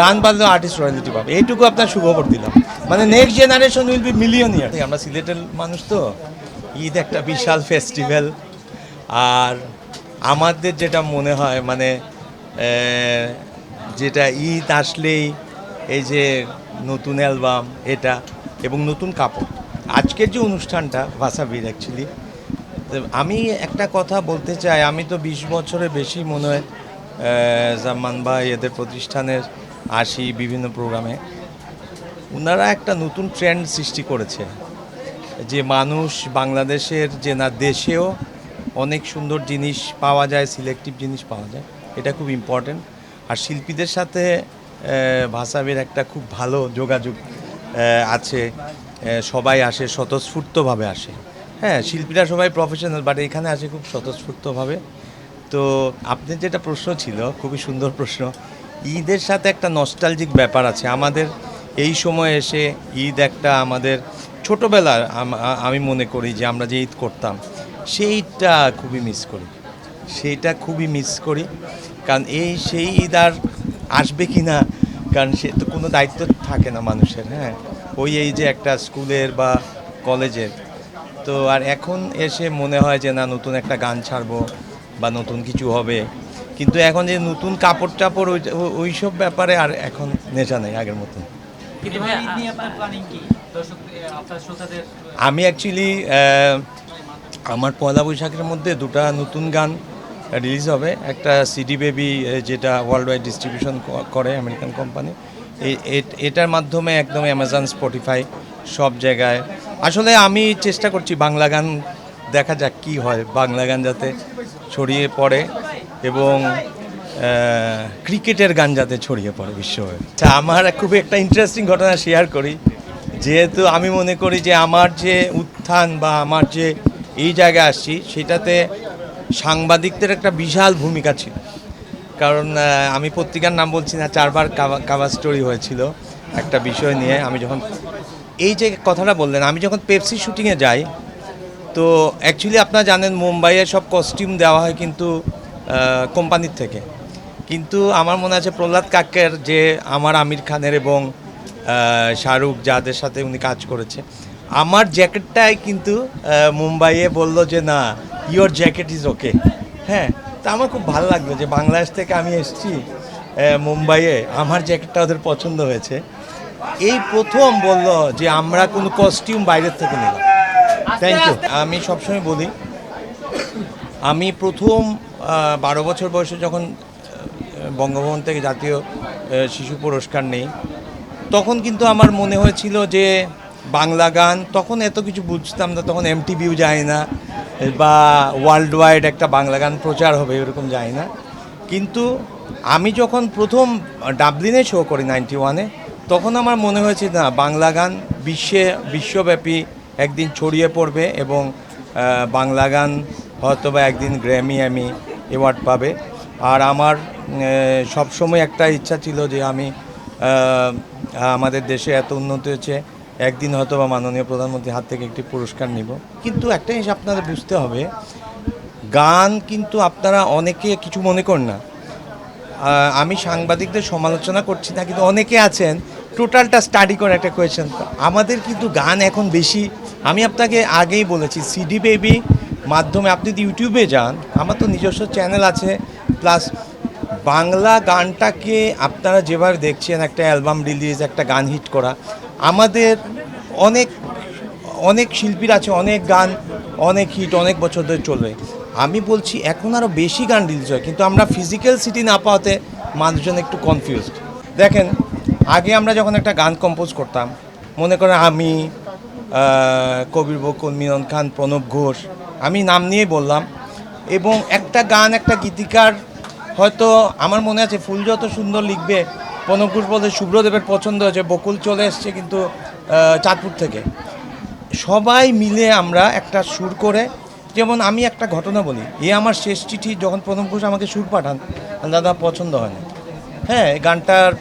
গান বাজলেও artist royalty পাবে। এইটুকু আপনার সুখবর দিলাম। মানে next generation will be million year আমরা সিলেটের মানুষ তো, ঈদ একটা বিশাল ফেস্টিভ্যাল আর আমাদের যেটা মনে হয় মানে যেটা ঈদ আসলেই এই যে নতুন অ্যালবাম এটা এবং নতুন কাপড়। আজকের যে অনুষ্ঠানটা ভাসাবির অ্যাকচুয়ালি আমি একটা কথা বলতে চাই। আমি তো বিশ বছরের বেশি মনে হয় জামান ভাই এদের প্রতিষ্ঠানের আসি বিভিন্ন প্রোগ্রামে ওনারা একটা নতুন ট্রেন্ড সৃষ্টি করেছে। যে মানুষ বাংলাদেশের যে না দেশেও অনেক সুন্দর জিনিস পাওয়া যায় সিলেক্টিভ জিনিস পাওয়া যায় এটা খুব ইম্পর্টেন্ট আর শিল্পীদের সাথে আহ, ভাসাবের একটা খুব ভালো যোগাযোগ আছে। সবাই আসে স্বতঃস্ফূর্তভাবে আসে। হ্যাঁ শিল্পীরা সবাই প্রফেশনাল বাট এখানে আসে খুব স্বতঃস্ফূর্তভাবে। তো আপনার যেটা প্রশ্ন ছিল খুবই সুন্দর প্রশ্ন ঈদের সাথে একটা নস্টালজিক ব্যাপার আছে। আমাদের এই সময় এসে ঈদ একটা আমাদের ছোটোবেলার আমি মনে করি যে আমরা যে ঈদ করতাম, সেইটা খুবই মিস করি। সেইটা খুবই মিস করি। কারণ এই সেই ঈদ আর আসবে কি না কারণ সে তো কোনো দায়িত্ব থাকে না মানুষের হ্যাঁ? ওই এই যে একটা স্কুলের বা কলেজের। তো আর এখন এসে মনে হয় যে না, নতুন একটা গান ছাড়বো বা নতুন কিছু হবে। কিন্তু এখন যে নতুন কাপড় টাপড় ওই ওই সব ব্যাপারে আর এখন নেশা নেই আগের মতন। কিন্তু ভাই ঈদ নিয়ে আপনার প্ল্যানিং কি? দর্শক আপনার শ্রোতাদের আমি অ্যাকচুয়ালি আমার পয়লা বৈশাখের মধ্যে দুটো নতুন গান রিলিজ হবে। একটা সিডি বেবি যেটা ওয়ার্ল্ড ওয়াইড ডিস্ট্রিবিউশন করে আমেরিকান কোম্পানি এটার মাধ্যমে একদম অ্যামাজন স্পটিফাই সব জায়গায়। আসলে আমি চেষ্টা করছি বাংলা গান দেখা যাক কি হয় বাংলা গান যাতে ছড়িয়ে পড়ে। এবং ক্রিকেটের গান যাতে ছড়িয়ে পড়ে বিশ্বভাবে আচ্ছা আমার খুব একটা ইন্টারেস্টিং ঘটনা শেয়ার করি। যেহেতু আমি মনে করি যে আমার যে উত্থান বা আমার যে এই জায়গায় আসছি, সেটাতে সাংবাদিকদের একটা বিশাল ভূমিকা ছিল। কারণ আমি পত্রিকার নাম বলছি না, চারবার কাভার স্টোরি হয়েছিল একটা বিষয় নিয়ে। আমি যখন এই যে কথাটা বললেন, আমি যখন পেপসি শুটিংয়ে যাই, তো অ্যাকচুয়ালি আপনারা জানেন, মুম্বাইয়ে সব কস্টিউম দেওয়া হয় কিন্তু কোম্পানির থেকে। কিন্তু আমার মনে আছে প্রহ্লাদ কাকের যে আমার আমির খানের এবং শাহরুখ যাদের সাথে উনি কাজ করেছে আমার জ্যাকেটটাই কিন্তু মুম্বাইয়ে বলল যে না ইয়োর জ্যাকেট ইজ ওকে হ্যাঁ তা আমার খুব ভালো লাগল যে বাংলাদেশ থেকে আমি এসেছি মুম্বাইয়ে আমার জ্যাকেটটা ওদের পছন্দ হয়েছে। এই প্রথম বলল যে আমরা কোনো কস্টিউম বাইরের থেকে নিলাম থ্যাংক ইউ আমি সবসময় বলি আমি প্রথম বারো বছর বয়সে যখন বঙ্গভবন থেকে জাতীয় শিশু পুরস্কার নেই, তখন কিন্তু আমার মনে হয়েছিল যে বাংলা গান, তখন এত কিছু বুঝতাম না, তখন এমটিভিও যায় না, বা ওয়ার্ল্ড ওয়াইড একটা বাংলা গান প্রচার হবে, এরকম যায় না। কিন্তু আমি যখন প্রথম ডাবলিনে শো করি নাইনটি ওয়ানে তখন আমার মনে হয়েছে, না, বাংলা গান বিশ্বে, বিশ্বব্যাপী একদিন ছড়িয়ে পড়বে এবং বাংলা গান হয়তো বা একদিন গ্র্যামি আমি অ্যাওয়ার্ড পাবে। আর আমার সব সময় একটা ইচ্ছা ছিল যে আমি আমাদের দেশে এত উন্নতি হয়েছে, একদিন হয়তো বা মাননীয় প্রধানমন্ত্রীর হাত থেকে একটি পুরস্কার নিব। কিন্তু একটা জিনিস আপনাদের বুঝতে হবে, গান কিন্তু আপনারা অনেকে কিছু মনে করেন না। আমি সাংবাদিকদের সমালোচনা করছি না, কিন্তু অনেকে আছেন, টোটালটা স্টাডি করে একটা কোয়েশন আমাদের কিন্তু গান এখন বেশি, আমি আপনাকে আগেই বলেছি সিডি বেবি মাধ্যমে। আপনি যদি ইউটিউবে যান, আমার তো নিজস্ব চ্যানেল আছে প্লাস বাংলা গানটাকে আপনারা যেভাবে দেখছেন, একটা অ্যালবাম রিলিজ একটা গান হিট করা, আমাদের অনেক অনেক শিল্পীর আছে, অনেক গান, অনেক হিট অনেক বছর ধরে চলবে। আমি বলছি, এখন আরও বেশি গান রিলিজ হয়, কিন্তু আমরা ফিজিক্যাল সিটি না পাওয়াতে মানুষজন একটু কনফিউজড দেখেন, আগে আমরা যখন একটা গান কম্পোজ করতাম, মনে করেন আমি কবির বকুল, মিলন খান, প্রণব ঘোষ আমি নাম নিয়ে বললাম। এবং একটা গান, একটা গীতিকার হয়তো আমার মনে আছে ফুল যত সুন্দর লিখবে বলতে শুভ্রদেবের পছন্দ হয়েছে, বকুল চলে এসছে কিন্তু চাঁদপুর থেকে। সবাই মিলে আমরা একটা সুর করে, যেমন আমি একটা ঘটনা বলি, এ আমার শেষ চিঠি, যখন প্রণব ঘোষ আমাকে সুর পাঠান দাদা পছন্দ হয় না হ্যাঁ গানটার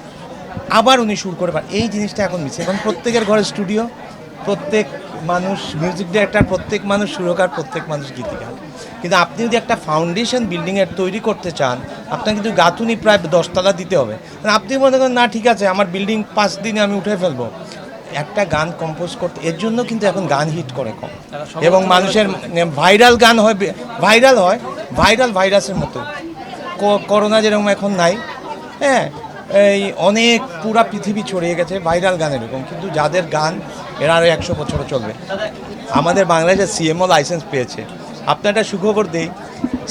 আবার উনি সুর করে পান এই জিনিসটা এখন মিশে এখন প্রত্যেকের ঘরে স্টুডিও প্রত্যেক মানুষ মিউজিক ডিরেক্টর প্রত্যেক মানুষ সুরকার প্রত্যেক মানুষ গীতিকার কিন্তু আপনি যদি একটা ফাউন্ডেশন বিল্ডিংয়ের তৈরি করতে চান আপনার কিন্তু গাঁথুনি প্রায় দশতলা দিতে হবে। মানে আপনি মনে করেন না ঠিক আছে আমার বিল্ডিং পাঁচ দিনে আমি উঠে ফেলব। একটা গান কম্পোজ করতে এর জন্য কিন্তু এখন গান হিট করে কম। এবং মানুষের ভাইরাল গান হয় ভাইরাল হয় ভাইরাল ভাইরাসের মতো। করোনা যেরকম এখন নাই হ্যাঁ? এই অনেক পুরা পৃথিবী ছড়িয়ে গেছে ভাইরাল গান এরকম, কিন্তু যাদের গান এরা আরও একশো বছরও চলবে। আমাদের বাংলাদেশে সিএমও লাইসেন্স পেয়েছে। আপনার একটা সুখবর দিই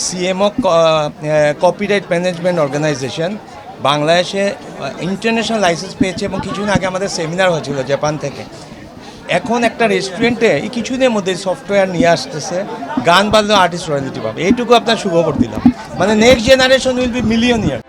সিএমও কপিরাইট ম্যানেজমেন্ট অর্গানাইজেশন বাংলাদেশে ইন্টারন্যাশনাল লাইসেন্স পেয়েছে এবং কিছুদিন আগে আমাদের সেমিনার হয়েছিল জাপান থেকে। এখন একটা রেস্টুরেন্টে এই কিছুদিনের মধ্যে সফটওয়্যার নিয়ে আসতেছে, গান বাজলেও আর্টিস্ট রয়্যালিটি পাবে। এইটুকু আপনার সুখবর দিলাম। মানে next generation will be million year